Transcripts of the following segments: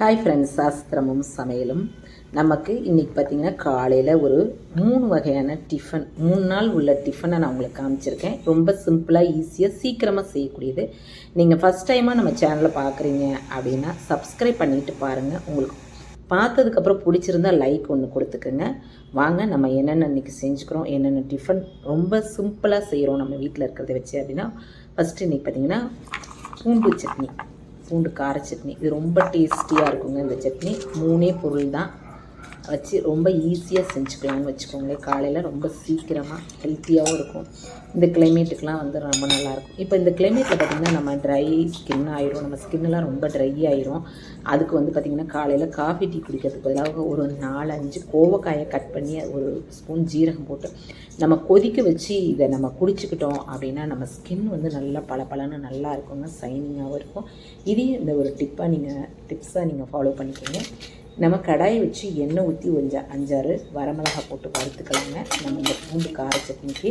Hi friends சாஸ்திரமும் சமையலும். நமக்கு இன்றைக்கி பார்த்தீங்கன்னா காலையில் ஒரு மூணு வகையான டிஃபன் மூணு நாள் உள்ள டிஃபனை நான் உங்களுக்கு காமிச்சிருக்கேன். ரொம்ப சிம்பிளாக ஈஸியாக சீக்கிரமாக செய்யக்கூடியது. நீங்கள் ஃபஸ்ட் டைமாக நம்ம சேனலை பார்க்குறீங்க அப்படின்னா சப்ஸ்கிரைப் பண்ணிட்டு பாருங்கள் உங்களுக்கு பார்த்ததுக்கப்புறம் பிடிச்சிருந்தா லைக் ஒன்று கொடுத்துக்குங்க. வாங்க நம்ம என்னென்ன இன்றைக்கி செஞ்சுக்கிறோம் என்னென்ன டிஃபன் ரொம்ப சிம்பிளாக செய்கிறோம் நம்ம வீட்டில் இருக்கிறத வச்சு அப்படின்னா ஃபஸ்ட்டு இன்றைக்கி பார்த்தீங்கன்னா பூண்டு சட்னி. பூண்டு கார சட்னி. இது ரொம்ப டேஸ்டியாக இருக்குங்க இந்த சட்னி. மூணே பொருள் தான். வச்சு ரொம்ப ஈஸியாக செஞ்சுக்கலாம்னு வச்சுக்கோங்களேன் காலையில் ரொம்ப சீக்கிரமாக ஹெல்த்தியாகவும் இருக்கும். இந்த கிளைமேட்டுக்கெலாம் வந்து ரொம்ப நல்லாயிருக்கும். இப்போ இந்த கிளைமேட்டில் பார்த்திங்கன்னா நம்ம ட்ரை ஸ்கின் ஆயிரும். நம்ம ஸ்கின்னெல்லாம் ரொம்ப ட்ரை ஆயிரும். அதுக்கு வந்து பார்த்திங்கன்னா காலையில் காஃபி டீ குடிக்கிறதுக்கு பதிலாக ஒரு நாலு அஞ்சு கோவக்காயை கட் பண்ணி ஒரு ஸ்பூன் ஜீரகம் போட்டு நம்ம கொதிக்க வச்சு இதை நம்ம குடிச்சுக்கிட்டோம் அப்படின்னா நம்ம ஸ்கின் வந்து நல்லா பளபளன்னு நல்லா இருக்குங்க சைனிங்காகவும் இருக்கும். இதையும் இந்த ஒரு டிப்பாக நீங்கள் டிப்ஸாக நீங்கள் ஃபாலோ பண்ணிக்கோங்க. நம்ம கடாயை வச்சு எண்ணெய் ஊற்றி கொஞ்சம் அஞ்சாறு வரமிளகா போட்டு வறுத்துக்கலாங்க நம்ம இந்த பூண்டு கார சட்னிக்கு.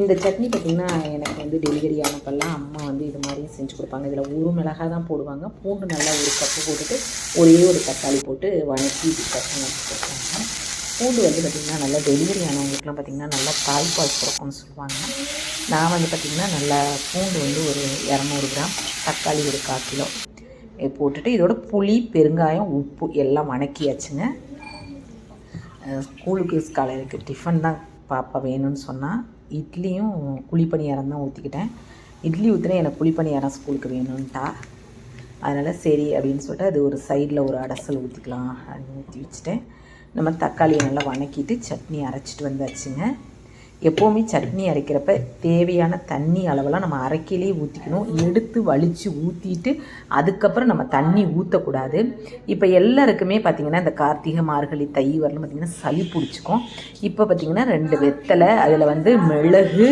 இந்த சட்னி பார்த்திங்கன்னா எனக்கு வந்து டெலிவரி ஆனப்பெல்லாம் அம்மா வந்து இது மாதிரியும் செஞ்சு கொடுப்பாங்க. இதில் ஒரு மிளகா தான் போடுவாங்க. பூண்டு நல்லா ஒரு கப்பு போட்டுட்டு ஒரே ஒரு தக்காளி போட்டு வணக்கி சட்னி கொடுப்பாங்க. பூண்டு வந்து பார்த்திங்கன்னா நல்லா டெலிவரி ஆனவங்களுக்குலாம் பார்த்திங்கன்னா நல்லா தாய்ப்பால் சுரக்கும்னு சொல்லுவாங்க. நான் வந்து பார்த்திங்கன்னா நல்லா பூண்டு வந்து ஒரு இரநூறு கிராம் தக்காளி ஒரு கால் கிலோ. போட்டுட்டு இதோட புளி பெருங்காயம் உப்பு எல்லாம் வணக்கியாச்சுங்க. ஸ்கூலுக்கு காலையிலுக்கு டிஃபன் தான் பாப்பா வேணும்னு சொன்னால் இட்லியும் குழிப்பணியாரம் தான் ஊற்றிக்கிட்டேன் இட்லி ஊற்றினா எனக்கு குழிப்பணியாரம் ஸ்கூலுக்கு வேணும்ன்ட்டா அதனால் சரி அப்படின்னு சொல்லிட்டு அது ஒரு சைடில் ஒரு அடசல் ஊற்றிக்கலாம் அப்படின்னு ஊற்றி வச்சுட்டேன். நம்ம தக்காளியை நல்லா வணக்கிட்டு சட்னி அரைச்சிட்டு வந்தாச்சுங்க. எப்போவுமே சட்னி அரைக்கிறப்ப தேவையான தண்ணி அளவெல்லாம் நம்ம அரைக்கிலே ஊற்றிக்கணும் எடுத்து வலித்து ஊற்றிட்டு அதுக்கப்புறம் நம்ம தண்ணி ஊற்றக்கூடாது இப்போ எல்லாருக்குமே பார்த்திங்கன்னா இந்த கார்த்திகை மார்கழி தை வரலாம் பார்த்திங்கன்னா சளி பிடிச்சிக்கும். இப்போ பார்த்திங்கன்னா ரெண்டு வெத்தலை அதில் வந்து மிளகு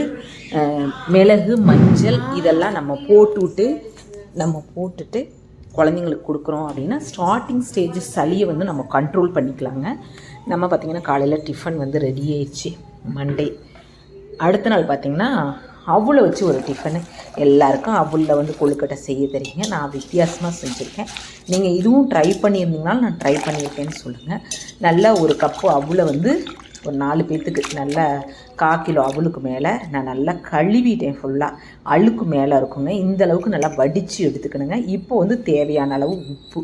மிளகு மஞ்சள் இதெல்லாம் நம்ம போட்டுவிட்டு நம்ம போட்டுட்டு குழந்தைங்களுக்கு கொடுக்குறோம் அப்படின்னா ஸ்டார்டிங் ஸ்டேஜ் சளியை வந்து நம்ம கண்ட்ரோல் பண்ணிக்கலாங்க. நம்ம பார்த்திங்கன்னா காலையில் டிஃபன் வந்து ரெடி ஆயிடுச்சு. மண்டே அடுத்த நாள் பார்த்திங்கன்னா அவுளை வச்சு ஒரு டிஃபனு எல்லாருக்கும் அவுளில் வந்து கொழுக்கட்டை செய்ய தெரியுங்க. நான் வித்தியாசமாக செஞ்சுருக்கேன். நீங்கள் இதுவும் ட்ரை பண்ணியிருந்தீங்கனாலும் நான் ட்ரை பண்ணியிருக்கேன்னு சொல்லுங்கள் நல்லா ஒரு கப்பு அவுளை வந்து ஒரு நாலு பேர்த்துக்கு நல்லா கா கிலோ அவளுக்கு மேலே நான் நல்லா கழுவிட்டேன் ஃபுல்லாக அழுக்கு மேலே இருக்குங்க. இந்த அளவுக்கு நல்லா வடித்து எடுத்துக்கணுங்க. இப்போ வந்து தேவையான அளவு உப்பு.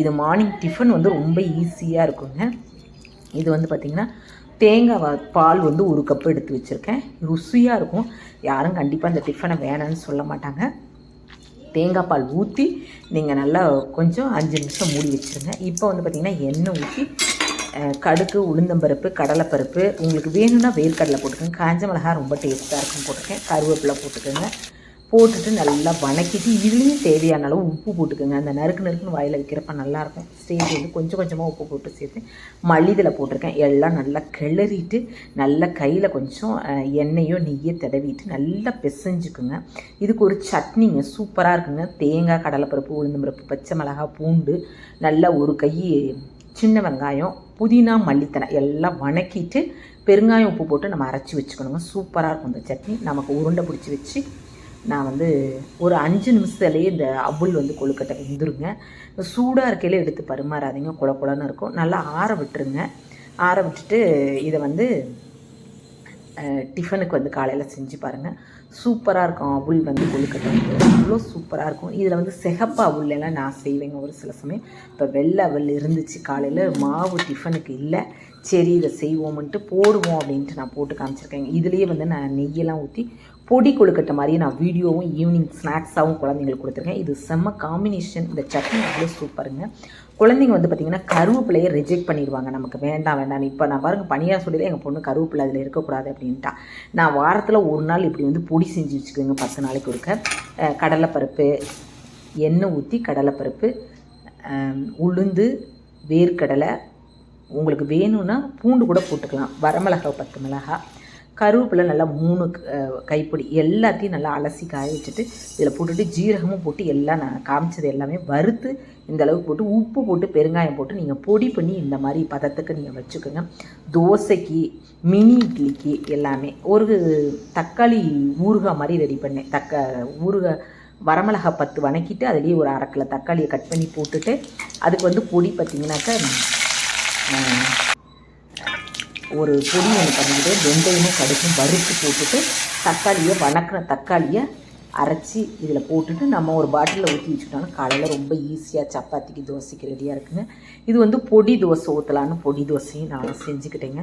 இது மார்னிங் டிஃபன் வந்து ரொம்ப ஈஸியாக இருக்குங்க. இது வந்து பார்த்திங்கன்னா தேங்காய் பால் வந்து ஒரு கப்பு எடுத்து வச்சுருக்கேன். ருசியாக இருக்கும். யாரும் கண்டிப்பாக இந்த டிஃபனை வேணாம்னு சொல்ல மாட்டாங்க. தேங்காய் பால் ஊற்றி நீங்கள் நல்லா கொஞ்சம் அஞ்சு நிமிஷம் மூடி வச்சுருங்க. இப்போ வந்து பார்த்திங்கன்னா எண்ணெய் ஊற்றி கடுக்கு உளுந்தம்பருப்பு கடலைப்பருப்பு உங்களுக்கு வேணும்னா வேர்க்கடலை போட்டுக்கோங்க. காஞ்ச மிளகாய் ரொம்ப டேஸ்ட்டாக இருக்கும் போட்டுக்கேன் கருவேப்பிலை போட்டுக்கோங்க. போட்டுட்டு நல்லா வணக்கிட்டு இதுலேயும் தேவையான அளவு உப்பு போட்டுக்கோங்க. அந்த நறுக்கு நறுக்குன்னு வாயில் வைக்கிறப்ப நல்லாயிருக்கும் சேர்த்து வந்து கொஞ்சம் கொஞ்சமாக உப்பு போட்டு சேர்த்து மல்லிதில் போட்டிருக்கேன். எல்லாம் நல்லா கிளறிட்டு நல்லா கையில் கொஞ்சம் எண்ணெயோ நெய்யோ தடவிட்டு நல்லா பிசைஞ்சுக்குங்க. இதுக்கு ஒரு சட்னிங்க சூப்பராக இருக்குங்க. தேங்காய் கடலைப்பருப்பு உளுந்தம்பருப்பு பச்சை மிளகாய் பூண்டு நல்லா ஒரு கை சின்ன வெங்காயம் புதினா மல்லித்தனை எல்லாம் வணக்கிட்டு பெருங்காயம் உப்பு போட்டு நம்ம அரைச்சி வச்சுக்கணுங்க. சூப்பராக இருக்கும் இந்த சட்னி. நமக்கு உருண்டை பிடிச்சி வச்சு நான் வந்து ஒரு அஞ்சு நிமிஷத்துலேயே இந்த அவுள் வந்து கொழுக்கட்டை வெந்துருங்க. சூடாக இருக்கையில எடுத்து பரிமாறாதீங்க. குழ குழன்னு இருக்கும். நல்லா ஆற விட்டுருங்க. ஆற விட்டுட்டு இதை வந்து டிஃபனுக்கு வந்து காலையில் செஞ்சு பாருங்கள் சூப்பராக இருக்கும். அவுள் வந்து கொழுக்கட்டை வந்து. அவ்வளோ சூப்பராக இருக்கும். இதில் வந்து சிகப்பு அவுள்லாம் நான் செய்வேங்க ஒரு சில சமயம். இப்போ வெள்ளை அவள் இருந்துச்சு காலையில். மாவு டிஃபனுக்கு இல்லை. சரி இதை செய்வோம்ன்ட்டு போடுவோம் அப்படின்ட்டு நான் போட்டு காமிச்சிருக்கேங்க. இதுலேயே வந்து நான் நெய்யெல்லாம் ஊற்றி பொடி கொழுக்கட்டை மாதிரியே நான் வீடியோவும் ஈவினிங் ஸ்நாக்ஸாகவும் குழந்தைங்களுக்கு கொடுத்துருக்கேன். இது செம்ம காம்பினேஷன் இந்த சட்னி அவ்வளோ சூப்பருங்க. குழந்தைங்க வந்து பார்த்திங்கன்னா கருவேப்பிலையை ரிஜெக்ட் பண்ணிடுவாங்க. நமக்கு வேண்டாம் வேண்டாம். இப்போ நான் பாருங்கள் பனியாக சொல்லியில் எங்கள் பொண்ணு கருவேப்பிலை அதில் இருக்கக்கூடாது அப்படின்ட்டா. நான் வாரத்தில் ஒரு நாள் இப்படி வந்து பொடி செஞ்சு வச்சுக்கோங்க பத்து நாளைக்கு ஒருக்க. கடலைப்பருப்பு எண்ணெய் ஊற்றி கடலைப்பருப்பு உளுந்து வேர்க்கடலை. உங்களுக்கு வேணும்னா பூண்டு கூட போட்டுக்கலாம். வரமிளகாய் பத்து மிளகாய். கருவேப்பிலை நல்லா மூணு கைப்பிடி எல்லாத்தையும் நல்லா அலசி காய வச்சுட்டு இதில் போட்டுட்டு ஜீரகமும் போட்டு எல்லாம் நான் காமிச்சது எல்லாமே வறுத்து இந்த அளவுக்கு போட்டு உப்பு போட்டு பெருங்காயம் போட்டு நீங்கள் பொடி பண்ணி இந்த மாதிரி பதத்துக்கு நீங்கள் வச்சுக்கோங்க. தோசைக்கு மினி இட்லிக்கு எல்லாமே. ஒரு தக்காளி ஊறுகாய் மாதிரி ரெடி பண்ணேன். தக்க ஊறுகாய் வரமிளகா பத்து வணக்கிட்டு அதுலேயே ஒரு அரை கிலோ தக்காளியை கட் பண்ணி போட்டுட்டு அதுக்கு வந்து பொடி பார்த்திங்கனாக்கா ஒரு பொடி ஒன்று பண்ணிக்கிட்டு வெந்தயமும் கடுக்கும் வறுத்து போட்டுட்டு தக்காளியை வணக்கிற தக்காளியை அரைச்சி இதில் போட்டுட்டு நம்ம ஒரு பாட்டிலில் ஊற்றி வச்சுக்கிட்டோம்னா காலையில் ரொம்ப ஈஸியாக சப்பாத்திக்கு தோசைக்கு ரெடியாக இருக்குங்க. இது வந்து பொடி தோசை ஊற்றலான்னு பொடி தோசையும் நான் செஞ்சுக்கிட்டேங்க.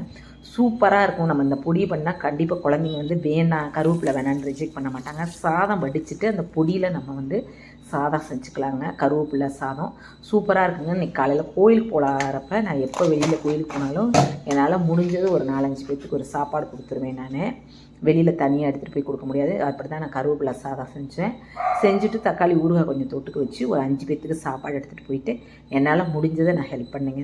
சூப்பராக இருக்கும். நம்ம இந்த பொடியை பண்ணால் கண்டிப்பாக குழந்தைங்க வந்து வேணாம் கருவேப்பிலை வேணான்னு ரிஜெக்ட் பண்ண மாட்டாங்க. சாதம் வடிச்சிட்டு அந்த பொடியில் நம்ம வந்து சாதம் செஞ்சுக்கலாங்க. கருவேப்பிலை சாதம் சூப்பராக இருக்குங்க. இன்னைக்கு காலையில் கோயிலுக்கு போகிறப்ப நான் எப்போ வெளியில் கோயிலுக்கு போனாலும் என்னால் முடிஞ்சது ஒரு நாலஞ்சு பேர்த்துக்கு ஒரு சாப்பாடு கொடுத்துருவேன் நான். வெளியில் தனியாக எடுத்துகிட்டு போய் கொடுக்க முடியாது. அப்படி தான் நான் கருவேப்பிலை சாதம் செஞ்சேன். செஞ்சுட்டு தக்காளி ஊறுகாய் கொஞ்சம் தொட்டுக்க வச்சு ஒரு அஞ்சு பேர்த்துக்கு சாப்பாடு எடுத்துகிட்டு போயிட்டு என்னால் முடிஞ்சதை நான் ஹெல்ப் பண்ணேங்க.